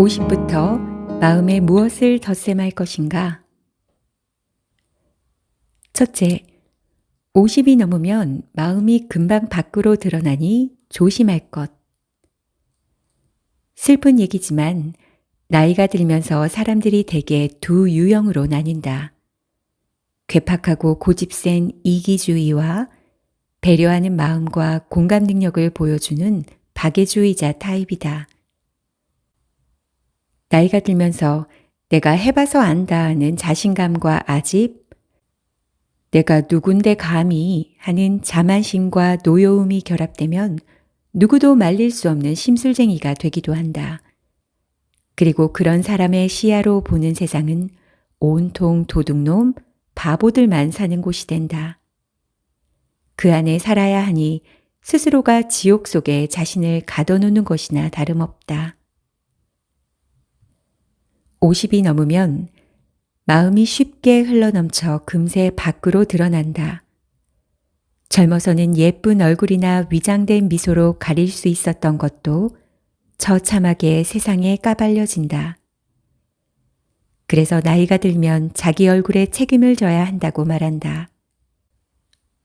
50부터 마음에 무엇을 덧셈할 것인가? 첫째, 50이 넘으면 마음이 금방 밖으로 드러나니 조심할 것. 슬픈 얘기지만 나이가 들면서 사람들이 대개 두 유형으로 나뉜다. 괴팍하고 고집센 이기주의와 배려하는 마음과 공감 능력을 보여주는 박애주의자 타입이다. 나이가 들면서 내가 해봐서 안다 하는 자신감과 아집, 내가 누군데 감히 하는 자만심과 노여움이 결합되면 누구도 말릴 수 없는 심술쟁이가 되기도 한다. 그리고 그런 사람의 시야로 보는 세상은 온통 도둑놈, 바보들만 사는 곳이 된다. 그 안에 살아야 하니 스스로가 지옥 속에 자신을 가둬놓는 것이나 다름없다. 50이 넘으면 마음이 쉽게 흘러넘쳐 금세 밖으로 드러난다. 젊어서는 예쁜 얼굴이나 위장된 미소로 가릴 수 있었던 것도 처참하게 세상에 까발려진다. 그래서 나이가 들면 자기 얼굴에 책임을 져야 한다고 말한다.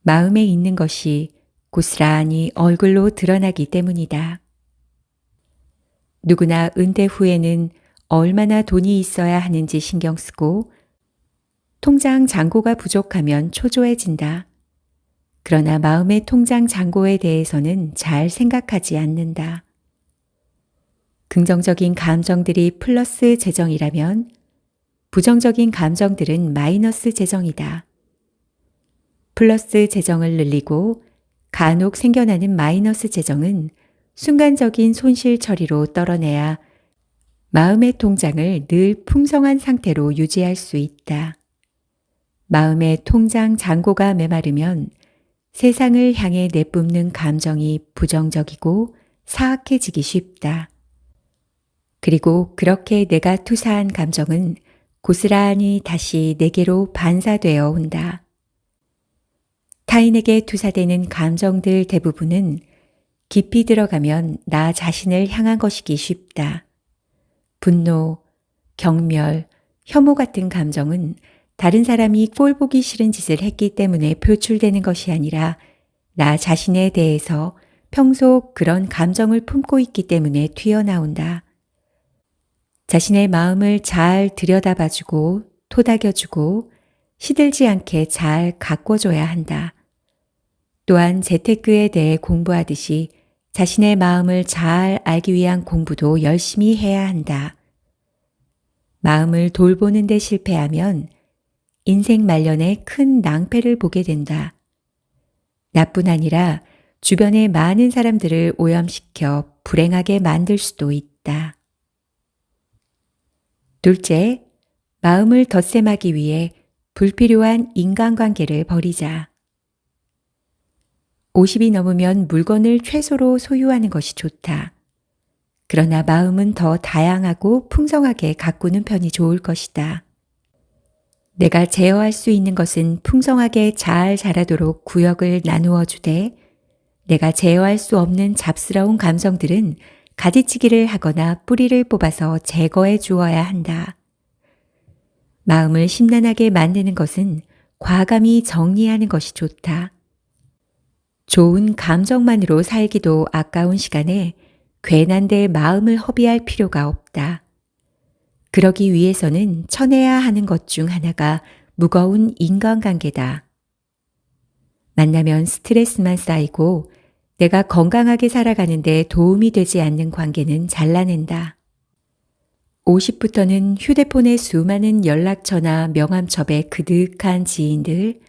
마음에 있는 것이 고스란히 얼굴로 드러나기 때문이다. 누구나 은퇴 후에는 얼마나 돈이 있어야 하는지 신경 쓰고 통장 잔고가 부족하면 초조해진다. 그러나 마음의 통장 잔고에 대해서는 잘 생각하지 않는다. 긍정적인 감정들이 플러스 재정이라면 부정적인 감정들은 마이너스 재정이다. 플러스 재정을 늘리고 간혹 생겨나는 마이너스 재정은 순간적인 손실 처리로 떨어내야 마음의 통장을 늘 풍성한 상태로 유지할 수 있다. 마음의 통장 잔고가 메마르면 세상을 향해 내뿜는 감정이 부정적이고 사악해지기 쉽다. 그리고 그렇게 내가 투사한 감정은 고스란히 다시 내게로 반사되어 온다. 타인에게 투사되는 감정들 대부분은 깊이 들어가면 나 자신을 향한 것이기 쉽다. 분노, 경멸, 혐오 같은 감정은 다른 사람이 꼴 보기 싫은 짓을 했기 때문에 표출되는 것이 아니라 나 자신에 대해서 평소 그런 감정을 품고 있기 때문에 튀어나온다. 자신의 마음을 잘 들여다봐주고 토닥여주고 시들지 않게 잘 가꿔줘야 한다. 또한 재테크에 대해 공부하듯이 자신의 마음을 잘 알기 위한 공부도 열심히 해야 한다. 마음을 돌보는 데 실패하면 인생 말년에 큰 낭패를 보게 된다. 나뿐 아니라 주변의 많은 사람들을 오염시켜 불행하게 만들 수도 있다. 둘째, 마음을 덧셈하기 위해 불필요한 인간관계를 버리자. 50이 넘으면 물건을 최소로 소유하는 것이 좋다. 그러나 마음은 더 다양하고 풍성하게 가꾸는 편이 좋을 것이다. 내가 제어할 수 있는 것은 풍성하게 잘 자라도록 구역을 나누어 주되 내가 제어할 수 없는 잡스러운 감정들은 가지치기를 하거나 뿌리를 뽑아서 제거해 주어야 한다. 마음을 심란하게 만드는 것은 과감히 정리하는 것이 좋다. 좋은 감정만으로 살기도 아까운 시간에 괜한 데 마음을 허비할 필요가 없다. 그러기 위해서는 쳐내야 하는 것 중 하나가 무거운 인간관계다. 만나면 스트레스만 쌓이고 내가 건강하게 살아가는데 도움이 되지 않는 관계는 잘라낸다. 50부터는 휴대폰에 수많은 연락처나 명함첩에 그득한 지인들,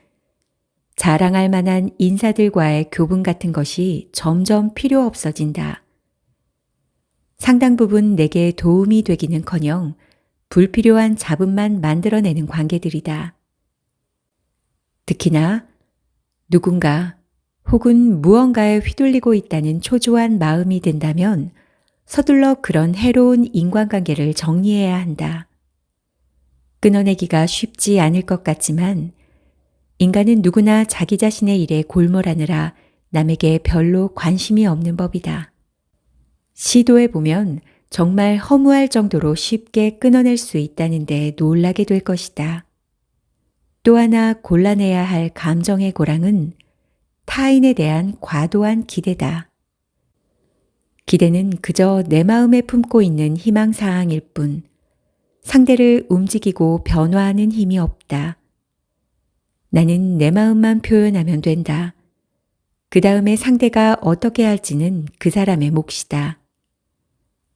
자랑할 만한 인사들과의 교분 같은 것이 점점 필요 없어진다. 상당 부분 내게 도움이 되기는 커녕 불필요한 잡음만 만들어내는 관계들이다. 특히나 누군가 혹은 무언가에 휘둘리고 있다는 초조한 마음이 든다면 서둘러 그런 해로운 인간관계를 정리해야 한다. 끊어내기가 쉽지 않을 것 같지만 인간은 누구나 자기 자신의 일에 골몰하느라 남에게 별로 관심이 없는 법이다. 시도해 보면 정말 허무할 정도로 쉽게 끊어낼 수 있다는데 놀라게 될 것이다. 또 하나 골라내야 할 감정의 고랑은 타인에 대한 과도한 기대다. 기대는 그저 내 마음에 품고 있는 희망사항일 뿐 상대를 움직이고 변화하는 힘이 없다. 나는 내 마음만 표현하면 된다. 그 다음에 상대가 어떻게 할지는 그 사람의 몫이다.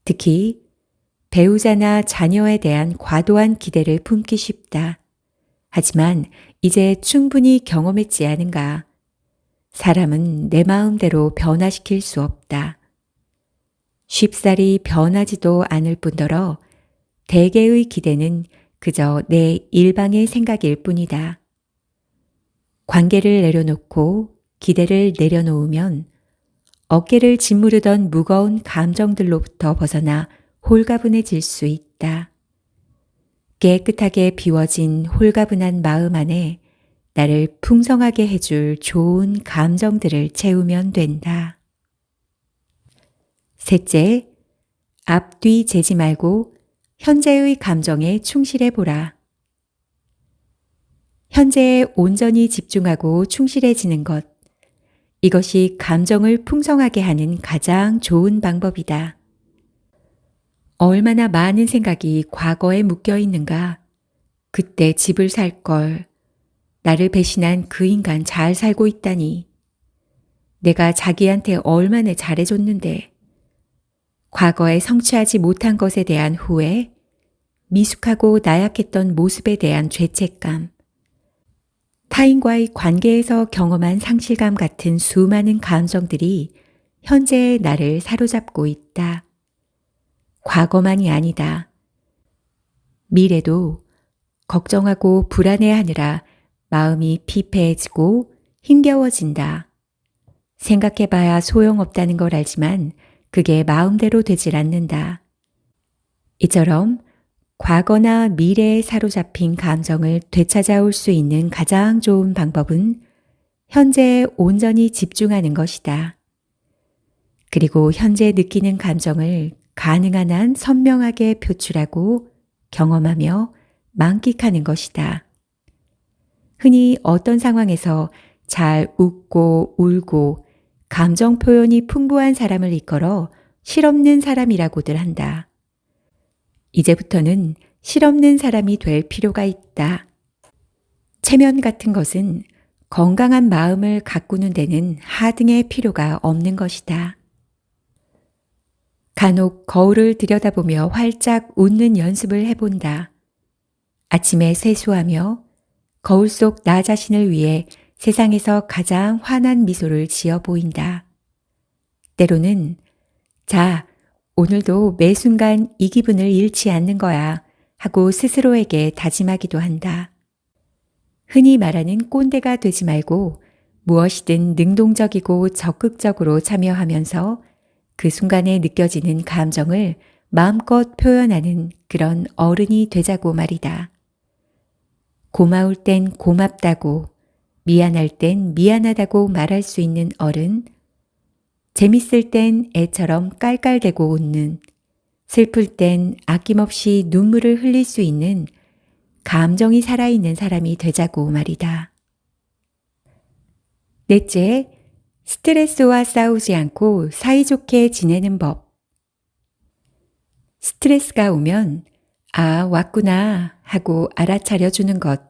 특히 배우자나 자녀에 대한 과도한 기대를 품기 쉽다. 하지만 이제 충분히 경험했지 않은가. 사람은 내 마음대로 변화시킬 수 없다. 쉽사리 변하지도 않을 뿐더러 대개의 기대는 그저 내 일방의 생각일 뿐이다. 관계를 내려놓고 기대를 내려놓으면 어깨를 짓무르던 무거운 감정들로부터 벗어나 홀가분해질 수 있다. 깨끗하게 비워진 홀가분한 마음 안에 나를 풍성하게 해줄 좋은 감정들을 채우면 된다. 셋째, 앞뒤 재지 말고 현재의 감정에 충실해 보라. 현재에 온전히 집중하고 충실해지는 것. 이것이 감정을 풍성하게 하는 가장 좋은 방법이다. 얼마나 많은 생각이 과거에 묶여 있는가. 그때 집을 살 걸. 나를 배신한 그 인간 잘 살고 있다니. 내가 자기한테 얼마나 잘해줬는데. 과거에 성취하지 못한 것에 대한 후회, 미숙하고 나약했던 모습에 대한 죄책감, 타인과의 관계에서 경험한 상실감 같은 수많은 감정들이 현재의 나를 사로잡고 있다. 과거만이 아니다. 미래도 걱정하고 불안해하느라 마음이 피폐해지고 힘겨워진다. 생각해봐야 소용없다는 걸 알지만 그게 마음대로 되질 않는다. 이처럼 과거나 미래에 사로잡힌 감정을 되찾아올 수 있는 가장 좋은 방법은 현재에 온전히 집중하는 것이다. 그리고 현재 느끼는 감정을 가능한 한 선명하게 표출하고 경험하며 만끽하는 것이다. 흔히 어떤 상황에서 잘 웃고 울고 감정 표현이 풍부한 사람을 이끌어 실없는 사람이라고들 한다. 이제부터는 실없는 사람이 될 필요가 있다. 체면 같은 것은 건강한 마음을 가꾸는 데는 하등의 필요가 없는 것이다. 간혹 거울을 들여다보며 활짝 웃는 연습을 해본다. 아침에 세수하며 거울 속 나 자신을 위해 세상에서 가장 환한 미소를 지어 보인다. 때로는 자, 오늘도 매 순간 이 기분을 잃지 않는 거야 하고 스스로에게 다짐하기도 한다. 흔히 말하는 꼰대가 되지 말고 무엇이든 능동적이고 적극적으로 참여하면서 그 순간에 느껴지는 감정을 마음껏 표현하는 그런 어른이 되자고 말이다. 고마울 땐 고맙다고, 미안할 땐 미안하다고 말할 수 있는 어른, 재밌을 땐 애처럼 깔깔대고 웃는, 슬플 땐 아낌없이 눈물을 흘릴 수 있는 감정이 살아있는 사람이 되자고 말이다. 넷째, 스트레스와 싸우지 않고 사이좋게 지내는 법. 스트레스가 오면, 아, 왔구나 하고 알아차려 주는 것.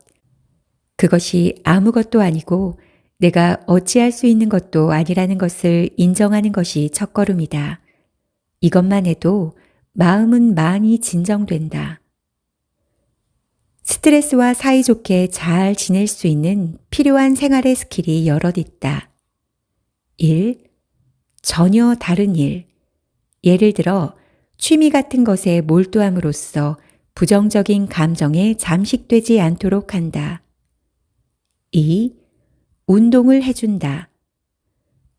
그것이 아무것도 아니고 내가 어찌할 수 있는 것도 아니라는 것을 인정하는 것이 첫걸음이다. 이것만 해도 마음은 많이 진정된다. 스트레스와 사이좋게 잘 지낼 수 있는 필요한 생활의 스킬이 여럿 있다. 1. 전혀 다른 일. 예를 들어 취미 같은 것에 몰두함으로써 부정적인 감정에 잠식되지 않도록 한다. 2. 운동을 해준다.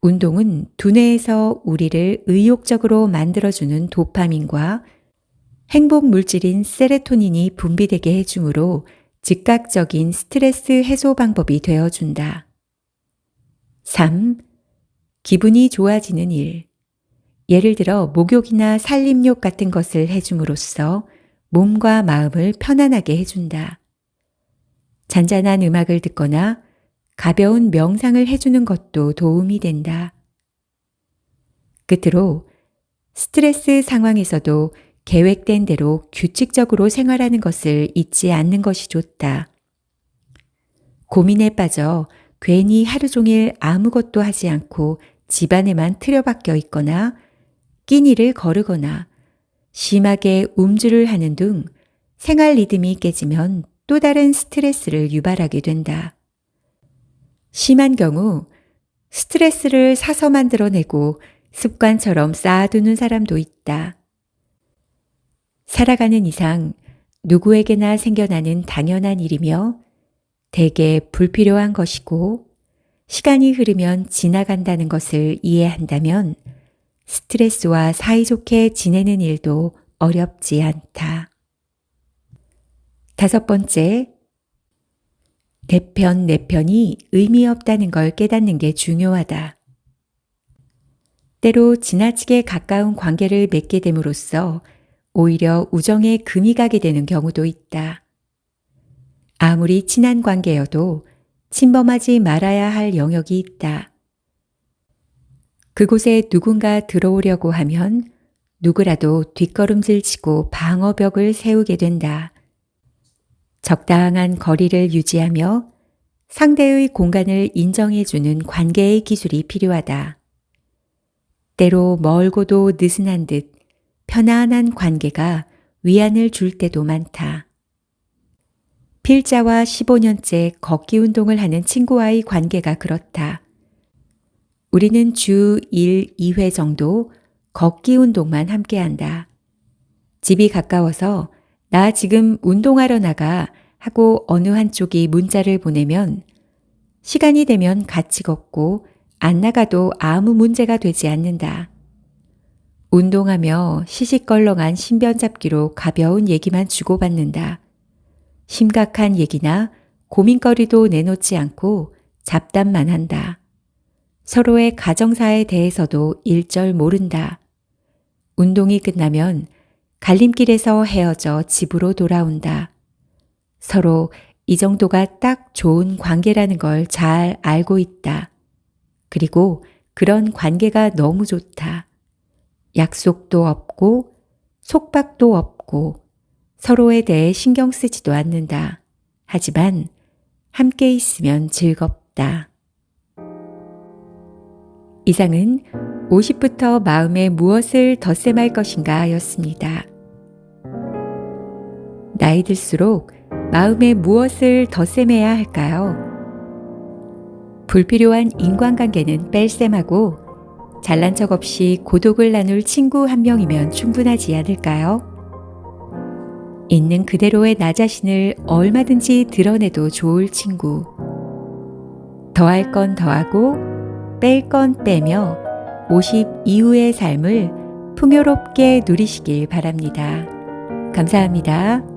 운동은 두뇌에서 우리를 의욕적으로 만들어주는 도파민과 행복 물질인 세레토닌이 분비되게 해주므로 즉각적인 스트레스 해소 방법이 되어준다. 3. 기분이 좋아지는 일. 예를 들어 목욕이나 살림욕 같은 것을 해줌으로써 몸과 마음을 편안하게 해준다. 잔잔한 음악을 듣거나 가벼운 명상을 해주는 것도 도움이 된다. 끝으로 스트레스 상황에서도 계획된 대로 규칙적으로 생활하는 것을 잊지 않는 것이 좋다. 고민에 빠져 괜히 하루 종일 아무것도 하지 않고 집안에만 틀어박혀 있거나 끼니를 거르거나 심하게 음주를 하는 등 생활 리듬이 깨지면 또 다른 스트레스를 유발하게 된다. 심한 경우 스트레스를 사서 만들어내고 습관처럼 쌓아두는 사람도 있다. 살아가는 이상 누구에게나 생겨나는 당연한 일이며 대개 불필요한 것이고 시간이 흐르면 지나간다는 것을 이해한다면 스트레스와 사이좋게 지내는 일도 어렵지 않다. 다섯 번째, 내 편, 내 편이 의미 없다는 걸 깨닫는 게 중요하다. 때로 지나치게 가까운 관계를 맺게 됨으로써 오히려 우정에 금이 가게 되는 경우도 있다. 아무리 친한 관계여도 침범하지 말아야 할 영역이 있다. 그곳에 누군가 들어오려고 하면 누구라도 뒷걸음질 치고 방어벽을 세우게 된다. 적당한 거리를 유지하며 상대의 공간을 인정해주는 관계의 기술이 필요하다. 때로 멀고도 느슨한 듯 편안한 관계가 위안을 줄 때도 많다. 필자와 15년째 걷기 운동을 하는 친구와의 관계가 그렇다. 우리는 주 1, 2회 정도 걷기 운동만 함께 한다. 집이 가까워서 나 지금 운동하러 나가 하고 어느 한쪽이 문자를 보내면 시간이 되면 같이 걷고 안 나가도 아무 문제가 되지 않는다. 운동하며 시시껄렁한 신변 잡기로 가벼운 얘기만 주고받는다. 심각한 얘기나 고민거리도 내놓지 않고 잡담만 한다. 서로의 가정사에 대해서도 일절 모른다. 운동이 끝나면 갈림길에서 헤어져 집으로 돌아온다. 서로 이 정도가 딱 좋은 관계라는 걸 잘 알고 있다. 그리고 그런 관계가 너무 좋다. 약속도 없고 속박도 없고 서로에 대해 신경 쓰지도 않는다. 하지만 함께 있으면 즐겁다. 이상은 50부터 마음에 무엇을 덧셈할 것인가 였습니다. 나이 들수록 마음에 무엇을 덧셈해야 할까요? 불필요한 인간관계는 뺄셈하고 잘난 척 없이 고독을 나눌 친구 한 명이면 충분하지 않을까요? 있는 그대로의 나 자신을 얼마든지 드러내도 좋을 친구. 더할 건 더하고 뺄 건 빼며 50 이후의 삶을 풍요롭게 누리시길 바랍니다. 감사합니다.